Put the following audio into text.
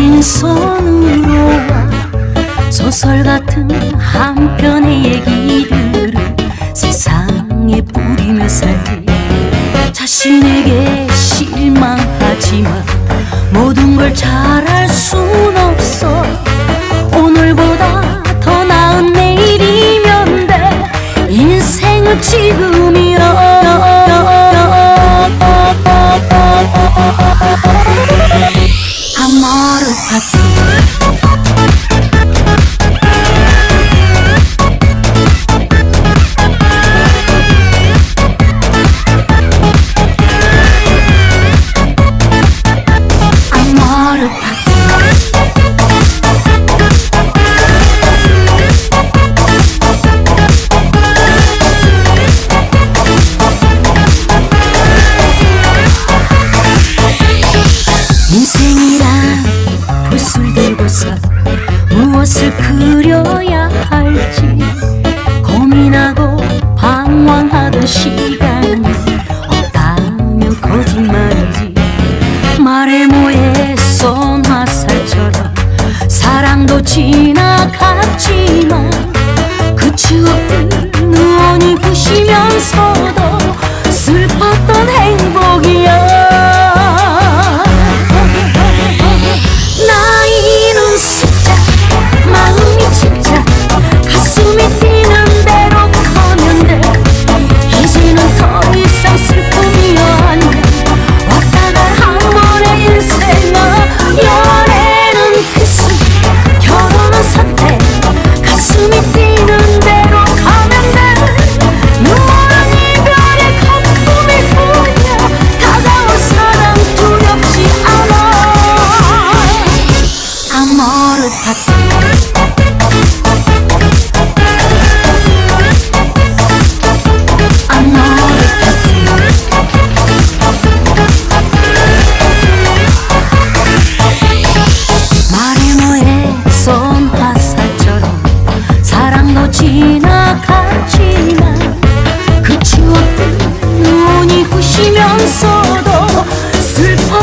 빈손으로 소설 같은 한 편의 얘기들을 세상에 뿌리며 살기 자신에게 실망하지만 모든 걸 잘할 순 없어. 오늘보다 무엇을 그려야 할지. 고민하고 방황하던 시간이 없다면 거짓말이지. 말해모해 쏜 화살처럼. 사랑도 지나갔지만 그 추억 I'm sit 사랑도 지나가지만 그 추억 때문이 부시면서도 슬퍼